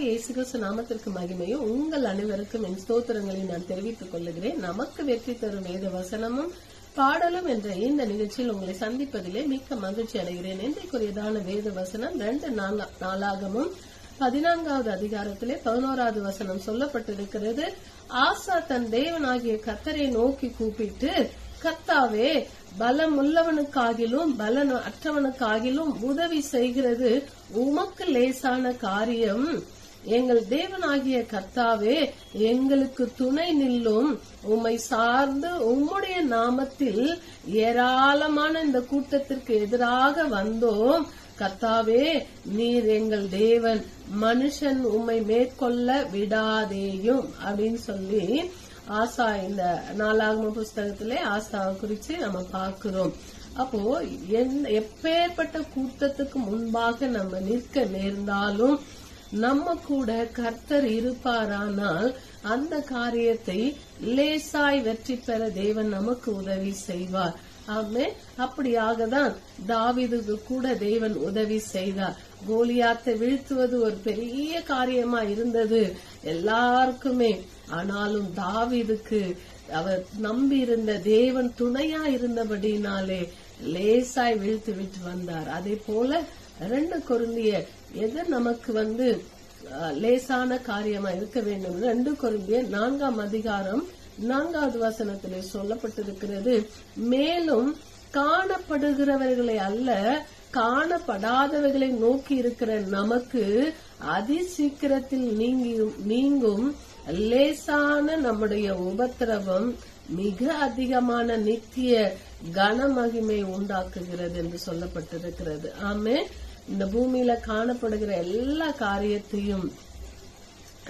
இயேசு கிறிஸ்து நாமத்திற்கு மகிமையும் உங்கள் அனைவருக்கும் என் ஸ்தோத்திரங்களை நான் தெரிவித்துக் கொள்ளுகிறேன். நமக்கு வெற்றி தரும் வேத வசனமும் பாடலும் என்ற இந்த நிகழ்ச்சியில் உங்களை சந்திப்பதிலே மிக்க மகிழ்ச்சி அடைகிறேன். இன்றைக்குரியதான வேத வசனம் ரெண்டு நாளா- நாளாகமும் பதினான்காவது அதிகாரத்திலே பதினோராவது வசனம் சொல்லப்பட்டிருக்கிறது. ஆசா தன் தேவனாகிய கத்தரை நோக்கி கூப்பிட்டு கத்தாவே பலம் உள்ளவனுக்காகிலும் பலன் அற்றவனுக்காகிலும் உதவி செய்கிறது. உமக்கு லேசான காரியம். எங்கள் தேவனாகிய கர்த்தாவே எங்களுக்கு துணை நில்லும். உம்மை சார்ந்து உம்முடைய நாமத்தில் ஏராளமான இந்த கூட்டத்திற்கு எதிராக வந்தோம். கர்த்தாவே நீர் எங்கள் தேவன். மனுஷன் உம்மை மேற்கொள்ள விடாதேயும் அப்படின்னு சொல்லி ஆசா இந்த நாலாகம புஸ்தகத்திலே ஆசாவை குறிச்சு நம்ம பார்க்கிறோம். அப்போ எப்பேற்பட்ட கூட்டத்துக்கு முன்பாக நம்ம நிற்க நேர்ந்தாலும் நம்ம கூட கர்த்தர் இருப்பாரானால் அந்த காரியத்தை லேசாய் வெற்றி பெற தேவன் நமக்கு உதவி செய்வார். ஆமே அப்படியாகதான் தாவிதுக்கு கூட தேவன் உதவி செய்தார். கோலியாத்தை வீழ்த்துவது ஒரு பெரிய காரியமா இருந்தது எல்லாருக்குமே. ஆனாலும் தாவிதுக்கு அவர் நம்பி இருந்த தேவன் துணையா இருந்தபடினாலே லேசாய் வீழ்த்து விட்டு வந்தார். அதே போல ரெண்டு கொருந்திய எது நமக்கு வந்து லேசான காரியமா இருக்க வேண்டும்? ரெண்டு கொருந்திய நான்காம் அதிகாரம் நான்காவது வசனத்திலே சொல்லப்பட்டிருக்கிறது. மேலும் காணப்படுகிறவர்களை அல்ல காணப்படாதவர்களை நோக்கி இருக்கிற நமக்கு அதி சீக்கிரத்தில் நீங்கியும் நீங்கும் லேசான நம்முடைய உபத்திரவம் மிக அதிகமான நித்திய கனமகிமை உண்டாக்குகிறது என்று சொல்லப்பட்டிருக்கிறது. ஆமே இந்த பூமியில காணப்படுகிற எல்லா காரியத்தையும்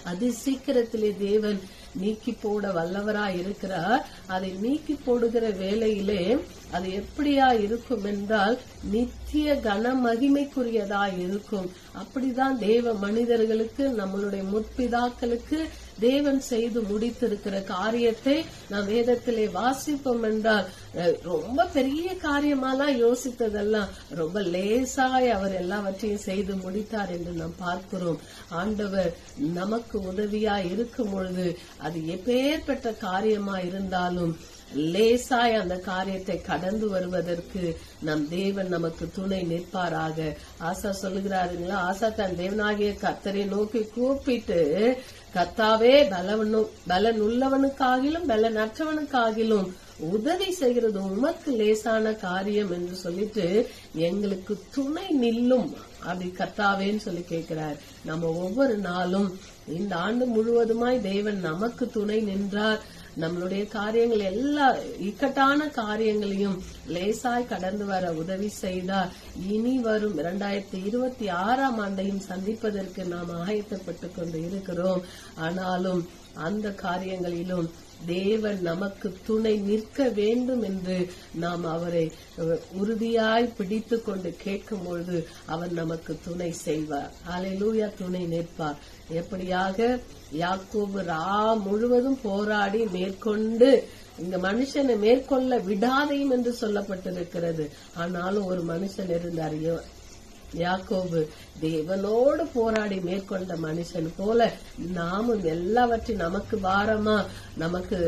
அதி சீக்கிரத்திலே தேவன் நீக்கி போட வல்லவரா இருக்கிறார். அதை நீக்கி போடுகிற வேலையிலே அது எப்படியா இருக்கும் என்றால் நித்திய கன மகிமைக்குரியதா இருக்கும். அப்படிதான் தேவ மனிதர்களுக்கு நம்மளுடைய முற்பிதாக்களுக்கு தேவன் செய்து முடித்திருக்கிற காரியத்தை நாம் வேதத்திலே வாசிப்போம் என்றால் அஹ், ரொம்ப பெரிய காரியமாலாம் யோசித்ததெல்லாம் ரொம்ப லேசாய் அவர் எல்லாவற்றையும் செய்து முடித்தார் என்று நாம் பார்க்கிறோம். ஆண்டவர் நமக்கு உதவியா இருக்கும் பொழுது அது எப்பேற்பட்ட காரியமா இருந்தாலும் லேசாய் அந்த காரியத்தை கடந்து வருவதற்கு நம் தேவன் நமக்கு துணை நிற்பாராக. ஆசா சொல்லுகிறாருங்களா ஆசா தன் தேவனாகிய கத்தரை நோக்கி கூப்பிட்டு கத்தாவே பலவனு பலன் உள்ளவனுக்காகிலும் பலன் அற்றவனுக்காகிலும் உதவி செய்கிறது. உமக்கு லேசான காரியம் என்று சொல்லிட்டு எங்களுக்கு துணை நில்லும். அப்படி கத்தாவேன்னு சொல்லி கேட்கிறார். நம்ம ஒவ்வொரு நாளும் இந்த ஆண்டு முழுவதுமாய் தேவன் நமக்கு துணை நின்றார். நம்மளுடைய காரியங்கள் எல்லா இக்கட்டான காரியங்களையும் லேசாய் கடந்து வர உதவி செய்தார். இனி வரும் இரண்டாயிரத்தி இருபத்தி ஆறாம் ஆண்டையும் சந்திப்பதற்கு நாம் ஆயத்தப்பட்டு கொண்டு இருக்கிறோம். ஆனாலும் அந்த காரியங்களிலும் தேவன் நமக்கு துணை நிற்க வேண்டும் என்று நாம் அவரை உறுதியாய் பிடித்து கொண்டு கேட்கும் பொழுது அவர் நமக்கு துணை செய்வார். அலையிலூயா துணை நிற்பார். எப்படியாக யாக்கோபு ரா முழுவதும் போராடி மேற்கொண்டு இந்த மனுஷனை மேற்கொள்ள விடாதையும் என்று சொல்லப்பட்டிருக்கிறது. ஆனாலும் ஒரு மனுஷன் இருந்தார். யாக்கோபு தேவனோடு போராடி மேற்கொண்ட மனுஷன் போல நாமும் எல்லாவற்றையும் நமக்கு பாரமா நமக்கு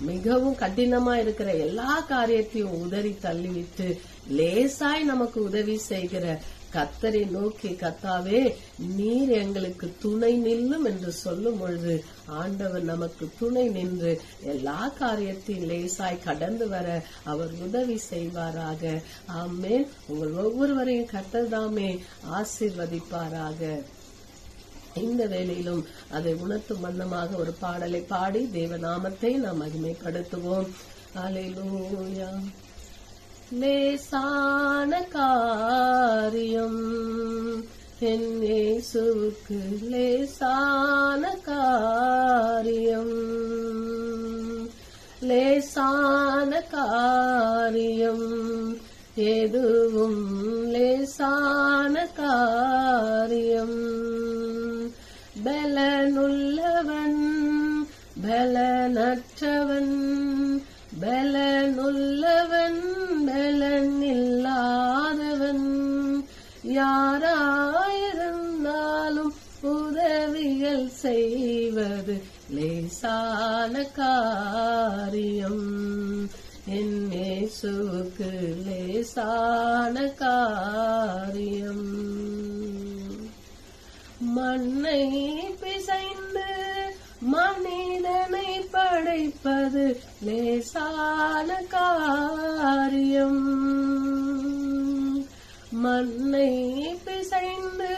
மிகவும் கடினமா இருக்கிற எல்லா காரியத்தையும் உதறி தள்ளிவிட்டு லேசாய் நமக்கு உதவி செய்கிற கத்தரை நோக்கி கத்தாவே நீர் எங்களுக்கு துணை நில்லும் என்று சொல்லும் பொழுது ஆண்டவர் நமக்கு துணை நின்று எல்லா காரியத்தையும் லேசாய் கடந்து வர அவர் உதவி செய்வாராக. ஆமேன். உங்கள் ஒவ்வொருவரையும் கத்ததாமே ஆசிர்வதிப்பாராக. இந்த வேலையிலும் அதை உணர்த்தும் வண்ணமாக ஒரு பாடலை பாடி தேவநாமத்தை நாம் மகிமைப்படுத்துவோம். அலையிலூயா லேசான காரியம் என் இயேசுவுக்கு லேசான காரியம் லேசான காரியம் எதுவும் யாராயிருந்தாலும் உதவிகள் செய்வது லேசான காரியம். என்னேசுக்கு லேசான காரியம். மண்ணை பிசைந்து மனிதனை படைப்பது லேசான காரியம். மண்ணை பிசைந்து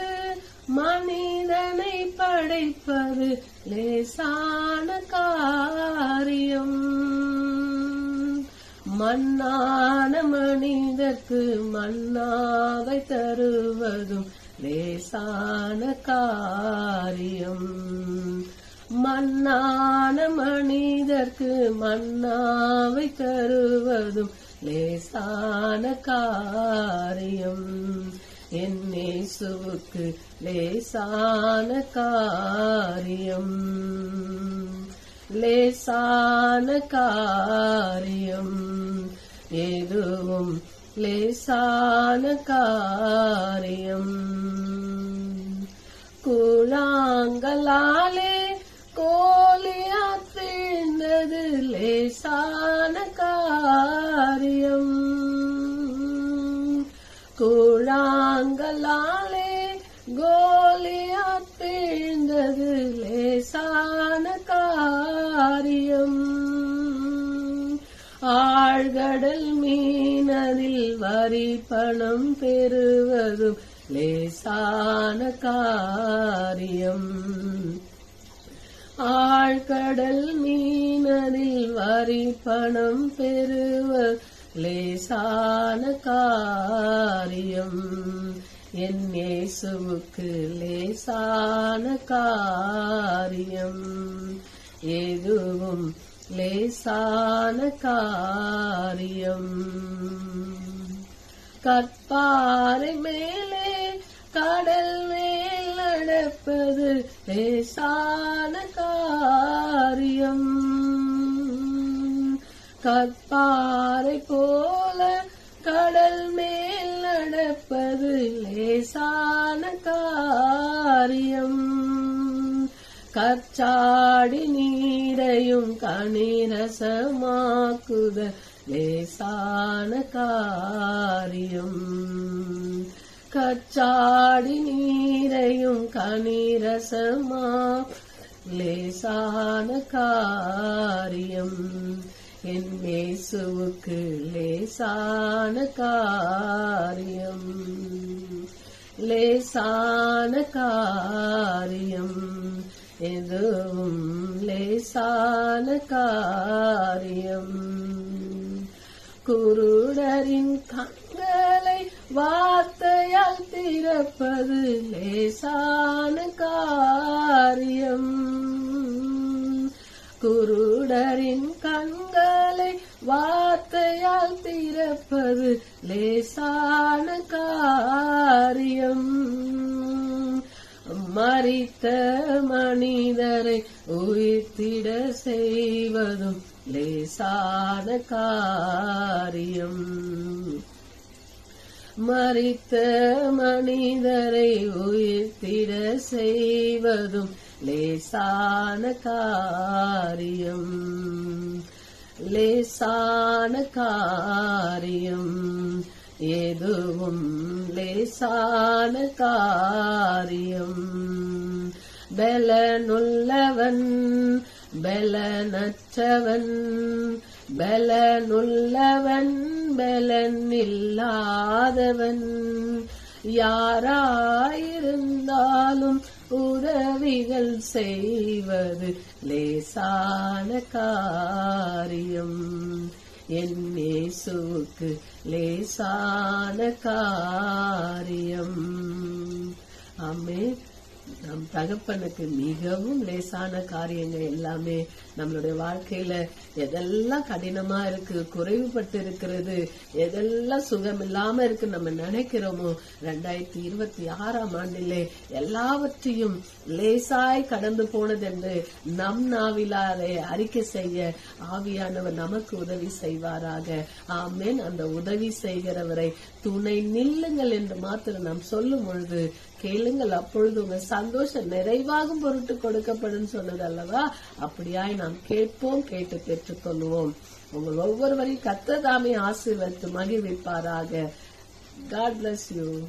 மனிதனை படைப்பது லேசான காரியம். மண்ணான மனிதற்கு மண்ணாவை தருவதும் லேசான காரியம். மண்ணான மனிதற்கு மண்ணாவை தருவதும் லேசான காரியம். என்னேசுவுக்கு லேசான காரியம். லேசான காரியம். எதுவும் லேசான காரியம். கூழாங்கலாலே லேசான காரியம் கூழாங்கலாலே கோலியா தீர்ந்தது லேசான காரியம் ஆழ்கடல் மீனதில் வரி பணம் பெறுவதும் லேசான காரியம் ஆழ்கடல் மீனதில் வரி பணம் பெறுவ லேசான காரியம். என் இயேசுவுக்கு லேசான காரியம். எதுவும் லேசான காரியம். கற்பாறை மேலே கடல் மேல் நடப்பது லேசான காரியம். கற்பாறை போல கடல் மேல் நடப்பது லேசான காரியம். கச்சாடி நீரையும் கணிரசமாக்குத லேசான காரியம். கச்சாடி நீரையும் கணிரசமா லேசான காரியம் என் இயேசுவுக்கு லேசான காரியம் லேசான காரியம் எதுவும் லேசான காரியம் குருடரின் கண்களை வார்த்தையால் திறப்பது லேசான காரியம். குருடரின் கண்களை வார்த்தையால் திறப்பது லேசான காரியம். மறித்த மனிதரை உயிர்த்திட செய்வதும் லேசான காரியம். மறித்த மனிதரை உயிர்த்திட செய்வதும் லேசான காரியம். லேசான காரியம். எதுவும் லேசான காரியம். பலனுள்ளவன் பலனற்றவன் பலனுள்ளவன் பலன் இல்லாதவன் யாராயிருந்தாலும் உதவிகள் செய்வது லேசான காரியம். என்னேசுக்கு லேசான காரியம். அம்மே நம் தகப்பனுக்கு மிகவும் லேசான காரியங்கள் எல்லாமே நம்மளுடைய வாழ்க்கையில எதெல்லாம் கடினமா இருக்கு குறைவுபட்டு இருக்கிறது எதெல்லாம் சுகம் இல்லாம இருக்கு நம்ம நினைக்கிறோமோ ரெண்டாயிரத்தி இருபத்தி ஆறாம் ஆண்டிலே எல்லாவற்றையும் லேசாய் கடந்து போனது என்று நம் நாவிலாரே அறிக்கை செய்ய ஆவியானவர் நமக்கு உதவி செய்வாராக. ஆமேன். அந்த உதவி செய்கிறவரை துணை நில்லுங்கள் என்று மாத்திரம் நாம் சொல்லும் பொழுது கேளுங்கள். அப்பொழுது உங்க சந்தோஷம் நிறைவாகும் பொருட்டு கொடுக்கப்படும் சொன்னது அல்லவா? அப்படியாய் நாம் கேட்போம் கேட்டு பெற்றுக்கொள்வோம் உங்கள் ஒவ்வொருவரையும் கத்ததாமே ஆசீர்வதித்து மகிழ்விப்பாராக. God bless you